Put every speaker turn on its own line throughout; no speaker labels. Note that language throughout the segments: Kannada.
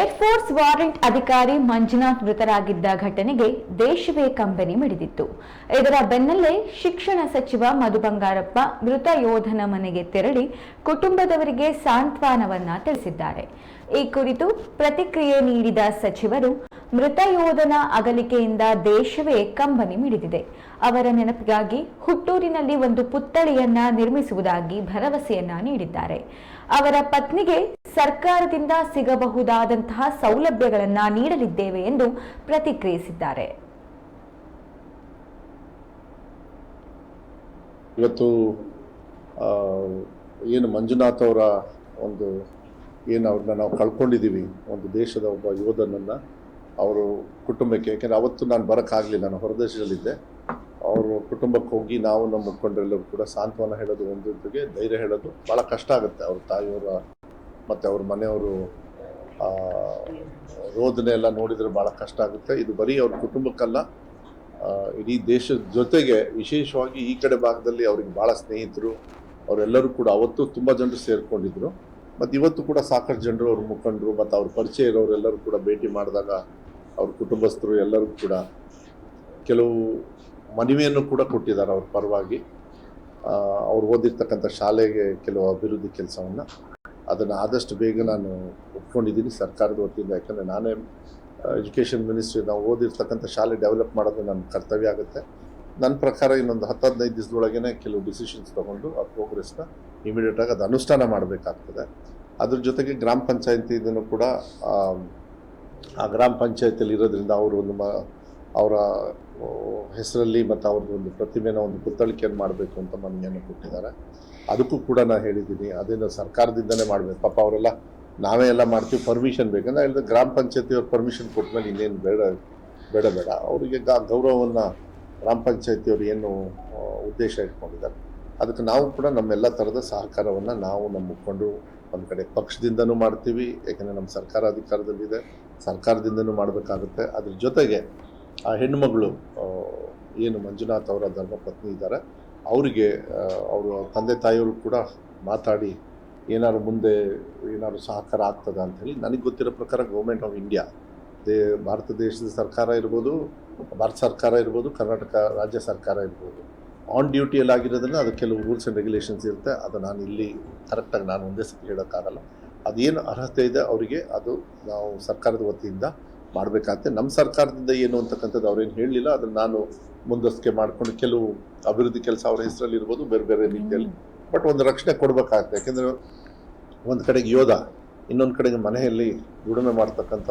ಏರ್ಫೋರ್ಸ್ ವಾರೆಂಟ್ ಅಧಿಕಾರಿ ಮಂಜುನಾಥ್ ಮೃತರಾಗಿದ್ದ ಘಟನೆಗೆ ದೇಶವೇ ಕಂಬನಿ ಮಿಡಿದಿತ್ತು. ಇದರ ಬೆನ್ನಲ್ಲೇ ಶಿಕ್ಷಣ ಸಚಿವ ಮಧು ಬಂಗಾರಪ್ಪ ಮೃತ ಯೋಧನ ಮನೆಗೆ ತೆರಳಿ ಕುಟುಂಬದವರಿಗೆ ಸಾಂತ್ವನವನ್ನ ತಿಳಿಸಿದ್ದಾರೆ. ಈ ಕುರಿತು ಪ್ರತಿಕ್ರಿಯೆ ನೀಡಿದ ಸಚಿವರು, ಮೃತ ಯೋಧನ ಅಗಲಿಕೆಯಿಂದ ದೇಶವೇ ಕಂಬನಿ ಮಿಡಿದಿದೆ. ಅವರ ನೆನಪಿಗಾಗಿ ಹುಟ್ಟೂರಿನಲ್ಲಿ ಒಂದು ಪುತ್ಥಳಿಯನ್ನ ನಿರ್ಮಿಸುವುದಾಗಿ ಭರವಸೆಯನ್ನ ನೀಡಿದ್ದಾರೆ. ಅವರ ಪತ್ನಿಗೆ ಸರ್ಕಾರದಿಂದ ಸಿಗಬಹುದಾದಂತಹ ಸೌಲಭ್ಯಗಳನ್ನು ನೀಡಲಿದ್ದೇವೆ ಎಂದು ಪ್ರತಿಕ್ರಿಯಿಸಿದ್ದಾರೆ.
ಇವತ್ತು ಏನು ಮಂಜುನಾಥ್ ಅವರ ಒಂದು ಏನು ಅವ್ರನ್ನ ನಾವು ಕಳ್ಕೊಂಡಿದ್ದೀವಿ, ಒಂದು ದೇಶದ ಒಬ್ಬ ಯೋಧನನ್ನು, ಅವರು ಕುಟುಂಬಕ್ಕೆ, ಯಾಕೆಂದರೆ ಅವತ್ತು ನಾನು ಬರೋಕ್ಕಾಗಲಿಲ್ಲ, ನಾನು ಹೊರದೇಶದಲ್ಲಿದ್ದೆ. ಅವರು ಕುಟುಂಬಕ್ಕೆ ಹೋಗಿ ನಾವು ನಮ್ಮ ಮುಖಂಡರೆಲ್ಲರೂ ಕೂಡ ಸಾಂತ್ವನ ಹೇಳೋದು ಒಂದು ಧೈರ್ಯ ಹೇಳೋದು ಭಾಳ ಕಷ್ಟ ಆಗುತ್ತೆ. ಅವ್ರ ತಾಯಿಯವರ ಮತ್ತು ಅವ್ರ ಮನೆಯವರು ರೋದನೆ ಎಲ್ಲ ನೋಡಿದರೆ ಭಾಳ ಕಷ್ಟ ಆಗುತ್ತೆ. ಇದು ಬರೀ ಅವ್ರ ಕುಟುಂಬಕ್ಕಲ್ಲ ಇಡೀ ದೇಶದ ಜೊತೆಗೆ ವಿಶೇಷವಾಗಿ ಈ ಕಡೆ ಭಾಗದಲ್ಲಿ ಅವ್ರಿಗೆ ಭಾಳ ಸ್ನೇಹಿತರು, ಅವರೆಲ್ಲರೂ ಕೂಡ ಅವತ್ತು ತುಂಬ ಜನರು ಸೇರಿಕೊಂಡಿದ್ರು. ಮತ್ತು ಇವತ್ತು ಕೂಡ ಸಾಕಷ್ಟು ಜನರು ಅವ್ರ ಮುಖಂಡರು ಮತ್ತು ಅವ್ರ ಪರಿಚಯ ಇರೋರೆಲ್ಲರೂ ಕೂಡ ಭೇಟಿ ಮಾಡಿದಾಗ ಅವ್ರ ಕುಟುಂಬಸ್ಥರು ಎಲ್ಲರೂ ಕೂಡ ಕೆಲವು ಮನವಿಯನ್ನು ಕೂಡ ಕೊಟ್ಟಿದ್ದಾರೆ ಅವ್ರ ಪರವಾಗಿ. ಅವ್ರು ಓದಿರ್ತಕ್ಕಂಥ ಶಾಲೆಗೆ ಕೆಲವು ಅಭಿವೃದ್ಧಿ ಕೆಲಸವನ್ನು. ಅದನ್ನು ಆದಷ್ಟು ಬೇಗ ನಾನು ಒಪ್ಕೊಂಡಿದ್ದೀನಿ ಸರ್ಕಾರದ ವತಿಯಿಂದ. ಯಾಕಂದರೆ ನಾನೇ ಎಜುಕೇಷನ್ ಮಿನಿಸ್ಟ್ರಿ ನಾವು ಓದಿರ್ತಕ್ಕಂಥ ಶಾಲೆ ಡೆವಲಪ್ ಮಾಡೋದು ನನ್ನ ಕರ್ತವ್ಯ ಆಗುತ್ತೆ. ನನ್ನ ಪ್ರಕಾರ ಇನ್ನೊಂದು ಹತ್ತು ಹದಿನೈದು ದಿವಸದೊಳಗೇ ಕೆಲವು ಡಿಸಿಷನ್ಸ್ ತೊಗೊಂಡು ಆ ಪ್ರೋಗ್ರೆಸ್ನ ಇಮಿಡಿಯೇಟಾಗಿ ಅದು ಅನುಷ್ಠಾನ ಮಾಡಬೇಕಾಗ್ತದೆ. ಅದ್ರ ಜೊತೆಗೆ ಗ್ರಾಮ ಪಂಚಾಯತಿದನ್ನು ಕೂಡ ಆ, ಆ ಗ್ರಾಮ ಪಂಚಾಯತಿಯಲ್ಲಿ ಇರೋದ್ರಿಂದ ಅವರು ಒಂದು ಮ ಅವರ ಹೆಸರಲ್ಲಿ ಮತ್ತು ಅವ್ರದ್ದು ಒಂದು ಪ್ರತಿಮೆನ ಒಂದು ಪುತ್ತಳಿಕೆಯನ್ನು ಮಾಡಬೇಕು ಅಂತ ಮನವಿಯನ್ನು ಕೊಟ್ಟಿದ್ದಾರೆ. ಅದಕ್ಕೂ ಕೂಡ ನಾನು ಹೇಳಿದ್ದೀನಿ ಅದನ್ನು ಸರ್ಕಾರದಿಂದನೇ ಮಾಡಬೇಕು. ಪಾಪ ಅವರೆಲ್ಲ, ನಾವೇ ಎಲ್ಲ ಮಾಡ್ತೀವಿ ಪರ್ಮಿಷನ್ ಬೇಕಂದ್ರೆ ಹೇಳಿದ್ರೆ ಗ್ರಾಮ ಪಂಚಾಯತಿಯವ್ರು ಪರ್ಮಿಷನ್ ಕೊಟ್ಮೇಲೆ ಇನ್ನೇನು ಬೇಡ ಬೇಡ ಬೇಡ. ಅವರಿಗೆ ಗೌರವವನ್ನು ಗ್ರಾಮ ಪಂಚಾಯತಿಯವರು ಏನು ಉದ್ದೇಶ ಇಟ್ಕೊಂಡಿದ್ದಾರೆ. ಅದಕ್ಕೆ ನಾವು ಕೂಡ ನಮ್ಮೆಲ್ಲ ಥರದ ಸಹಕಾರವನ್ನು ನಾವು ನಮ್ಮ ಮುಖಂಡರು ಒಂದು ಕಡೆ ಪಕ್ಷದಿಂದನೂ ಮಾಡ್ತೀವಿ ಯಾಕೆಂದರೆ ನಮ್ಮ ಸರ್ಕಾರ ಅಧಿಕಾರದಲ್ಲಿದೆ, ಸರ್ಕಾರದಿಂದನೂ ಮಾಡಬೇಕಾಗುತ್ತೆ. ಅದ್ರ ಜೊತೆಗೆ ಆ ಹೆಣ್ಣುಮಗಳು ಏನು ಮಂಜುನಾಥ್ ಅವರ ಧರ್ಮಪತ್ನಿ ಇದ್ದಾರೆ ಅವರಿಗೆ ಅವರು ತಂದೆ ತಾಯಿಯವರು ಕೂಡ ಮಾತಾಡಿ, ಏನಾದ್ರು ಮುಂದೆ ಏನಾದ್ರು ಸಹಕಾರ ಆಗ್ತದ ಅಂಥೇಳಿ ನನಗೆ ಗೊತ್ತಿರೋ ಪ್ರಕಾರ ಗೌರ್ಮೆಂಟ್ ಆಫ್ ಇಂಡಿಯಾ ದೇ, ಭಾರತ ದೇಶದ ಸರ್ಕಾರ ಇರ್ಬೋದು, ಭಾರತ ಸರ್ಕಾರ ಇರ್ಬೋದು, ಕರ್ನಾಟಕ ರಾಜ್ಯ ಸರ್ಕಾರ ಇರ್ಬೋದು. ಆನ್ ಡ್ಯೂಟಿಯಲ್ಲಿ ಆಗಿರೋದನ್ನು ಅದು ಕೆಲವು ರೂಲ್ಸ್ ಆ್ಯಂಡ್ ರೆಗ್ಯುಲೇಷನ್ಸ್ ಇರುತ್ತೆ. ಅದು ನಾನು ಇಲ್ಲಿ ಕರೆಕ್ಟಾಗಿ ನಾನು ಒಂದೇ ಸತಿ ಹೇಳೋಕ್ಕಾಗಲ್ಲ. ಅದೇನು ಅರ್ಹತೆ ಇದೆ ಅವರಿಗೆ, ಅದು ನಾವು ಸರ್ಕಾರದ ವತಿಯಿಂದ ಮಾಡಬೇಕಾಗುತ್ತೆ. ನಮ್ಮ ಸರ್ಕಾರದಿಂದ ಏನು ಅಂತಕ್ಕಂಥದ್ದು ಅವ್ರೇನು ಹೇಳಲಿಲ್ಲ. ಅದನ್ನು ನಾನು ಮುಂದಸ್ತಿಕೆ ಮಾಡ್ಕೊಂಡು ಕೆಲವು ಅಭಿವೃದ್ಧಿ ಕೆಲಸ ಅವರ ಹೆಸರಲ್ಲಿ ಇರ್ಬೋದು ಬೇರೆ ಬೇರೆ ರೀತಿಯಲ್ಲಿ. ಬಟ್ ಒಂದು ರಕ್ಷಣೆ ಕೊಡಬೇಕಾಗುತ್ತೆ. ಯಾಕೆಂದರೆ ಒಂದು ಕಡೆಗೆ ಯೋಧ ಇನ್ನೊಂದು ಕಡೆಗೆ ಮನೆಯಲ್ಲಿ ದುಡಿಮೆ ಮಾಡ್ತಕ್ಕಂಥ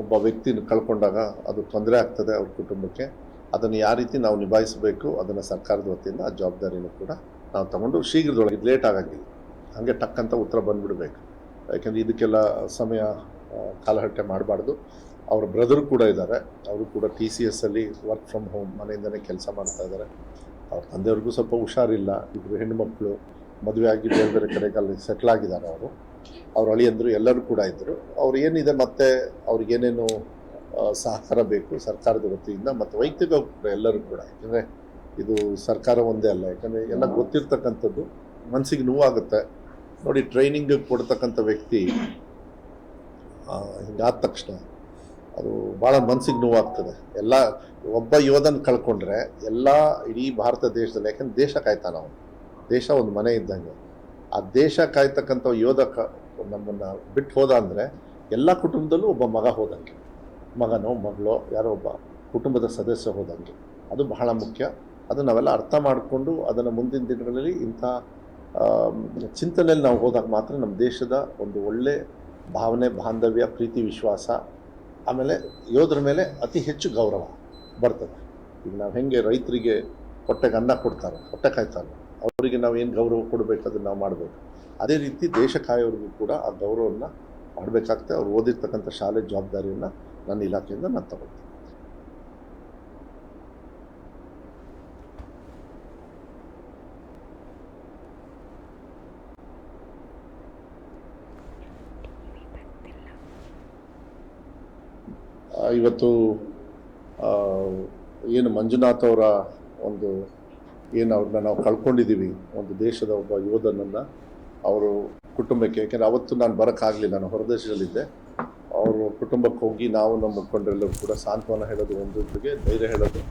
ಒಬ್ಬ ವ್ಯಕ್ತಿನ ಕಳ್ಕೊಂಡಾಗ ಅದು ತೊಂದರೆ ಆಗ್ತದೆ ಅವ್ರ ಕುಟುಂಬಕ್ಕೆ. ಅದನ್ನು ಯಾವ ರೀತಿ ನಾವು ನಿಭಾಯಿಸಬೇಕು ಅದನ್ನು ಸರ್ಕಾರದ ವತಿಯಿಂದ ಆ ಜವಾಬ್ದಾರಿನೂ ಕೂಡ ನಾವು ತಗೊಂಡು ಶೀಘ್ರದೊಳಗೆ ಲೇಟ್ ಆಗೋಂಗಿಲ್ಲ. ಹಾಗೆ ಟಕ್ಕಂತ ಉತ್ತರ ಬಂದ್ಬಿಡ್ಬೇಕು. ಯಾಕೆಂದರೆ ಇದಕ್ಕೆಲ್ಲ ಸಮಯ ಕಾಲಹಟ್ಟೆ ಮಾಡಬಾರ್ದು. ಅವ್ರ ಬ್ರದರು ಕೂಡ ಇದ್ದಾರೆ ಅವರು ಕೂಡ ಟಿ ಸಿ ಎಸ್ ಅಲ್ಲಿ ವರ್ಕ್ ಫ್ರಮ್ ಹೋಮ್ ಮನೆಯಿಂದನೇ ಕೆಲಸ ಮಾಡ್ತಾ ಇದ್ದಾರೆ ಅವ್ರ ತಂದೆಯವ್ರಿಗೂ ಸ್ವಲ್ಪ ಹುಷಾರಿಲ್ಲ. ಇಬ್ಬರು ಹೆಣ್ಣುಮಕ್ಕಳು ಮದುವೆ ಆಗಿ ಬೇರೆ ಬೇರೆ ಕಡೆಗೆ ಅಲ್ಲಿ ಸೆಟ್ಲ್ ಆಗಿದ್ದಾರೆ ಅವರು. ಅವ್ರ ಅಳಿಯಂದರು ಎಲ್ಲರೂ ಕೂಡ ಇದ್ದರು ಅವ್ರು ಏನಿದೆ ಮತ್ತೆ ಅವ್ರಿಗೇನೇನು ಸಹಕಾರ ಬೇಕು ಸರ್ಕಾರದ ವತಿಯಿಂದ ಮತ್ತು ವೈಯಕ್ತಿಕ ಎಲ್ಲರೂ ಕೂಡ. ಯಾಕಂದರೆ ಇದು ಸರ್ಕಾರ ಒಂದೇ ಅಲ್ಲ. ಯಾಕಂದರೆ ಎಲ್ಲ ಗೊತ್ತಿರ್ತಕ್ಕಂಥದ್ದು ಮನಸ್ಸಿಗೆ ನೋವಾಗುತ್ತೆ. ನೋಡಿ ಟ್ರೈನಿಂಗ್ ಕೊಡ್ತಕ್ಕಂಥ ವ್ಯಕ್ತಿ ಹಿಂಗಾದ ತಕ್ಷಣ ಅದು ಭಾಳ ಮನಸ್ಸಿಗೆ ನೋವಾಗ್ತದೆ. ಎಲ್ಲ ಒಬ್ಬ ಯೋಧನ ಕಳ್ಕೊಂಡ್ರೆ ಎಲ್ಲ ಇಡೀ ಭಾರತ ದೇಶದಲ್ಲಿ, ಯಾಕಂದ್ರೆ ದೇಶ ಕಾಯ್ತಾನ ಅವನು. ದೇಶ ಒಂದು ಮನೆ ಇದ್ದಂಗೆ. ಆ ದೇಶ ಕಾಯ್ತಕ್ಕಂಥ ಯೋಧ ಕ, ನಮ್ಮನ್ನು ಬಿಟ್ಟು ಹೋದ ಅಂದರೆ ಎಲ್ಲ ಕುಟುಂಬದಲ್ಲೂ ಒಬ್ಬ ಮಗ ಹೋದಂಗೆ. ಮಗನೋ, ಮಗಳೋ, ಯಾರೋ ಒಬ್ಬ ಕುಟುಂಬದ ಸದಸ್ಯ ಹೋದಂಗೆ. ಅದು ಬಹಳ ಮುಖ್ಯ. ಅದು ನಾವೆಲ್ಲ ಅರ್ಥ ಮಾಡಿಕೊಂಡು ಅದನ್ನು ಮುಂದಿನ ದಿನಗಳಲ್ಲಿ ಇಂಥ ಚಿಂತನೆಯಲ್ಲಿ ನಾವು ಹೋದಾಗ ಮಾತ್ರ ನಮ್ಮ ದೇಶದ ಒಂದು ಒಳ್ಳೆ ಭಾವನೆ, ಬಾಂಧವ್ಯ, ಪ್ರೀತಿ, ವಿಶ್ವಾಸ ಆಮೇಲೆ ಯೋಧರ ಮೇಲೆ ಅತಿ ಹೆಚ್ಚು ಗೌರವ ಬರ್ತದೆ. ಈಗ ನಾವು ಹೆಂಗೆ ರೈತರಿಗೆ ಹೊಟ್ಟೆಗೆ ಅನ್ನ ಕೊಡ್ತಾರೆ, ಹೊಟ್ಟೆ ಕಾಯ್ತಾರೆ, ಅವರಿಗೆ ನಾವು ಏನು ಗೌರವ ಕೊಡಬೇಕು ಅದನ್ನು ನಾವು ಮಾಡಬೇಕು. ಅದೇ ರೀತಿ ದೇಶ ಕಾಯೋರಿಗೂ ಕೂಡ ಆ ಗೌರವವನ್ನು ಮಾಡಬೇಕಾಗ್ತದೆ. ಅವ್ರು ಓದಿರ್ತಕ್ಕಂಥ ಶಾಲೆ ಜವಾಬ್ದಾರಿಯನ್ನು ನನ್ನ ಇಲಾಖೆಯಿಂದ ನಾನು ತಗೊಳ್ತೀನಿ ಆ, ಇವತ್ತು ಏನು ಮಂಜುನಾಥ್ ಅವರ ಒಂದು ಏನು ಅವ್ರನ್ನ ನಾವು ಕಳ್ಕೊಂಡಿದ್ದೀವಿ, ಒಂದು ದೇಶದ ಒಬ್ಬ ಯೋಧನನ್ನು ಅವರು ಕುಟುಂಬಕ್ಕೆ, ಯಾಕೆಂದರೆ ಅವತ್ತು ನಾನು ಬರೋಕ್ಕಾಗಲಿಲ್ಲ, ನಾನು ಹೊರದೇಶದಲ್ಲಿದ್ದೆ. ಅವರು ಕುಟುಂಬಕ್ಕೆ ಹೋಗಿ ನಾವು ನಮ್ಮ ಮುಖಂಡರೆಲ್ಲರೂ ಕೂಡ ಸಾಂತ್ವನ ಹೇಳೋದು ಒಂದೊಂದಿಗೆ ಧೈರ್ಯ ಹೇಳೋದು.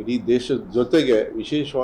ಇಡೀ ದೇಶದ ಜೊತೆಗೆ ವಿಶೇಷವಾಗಿ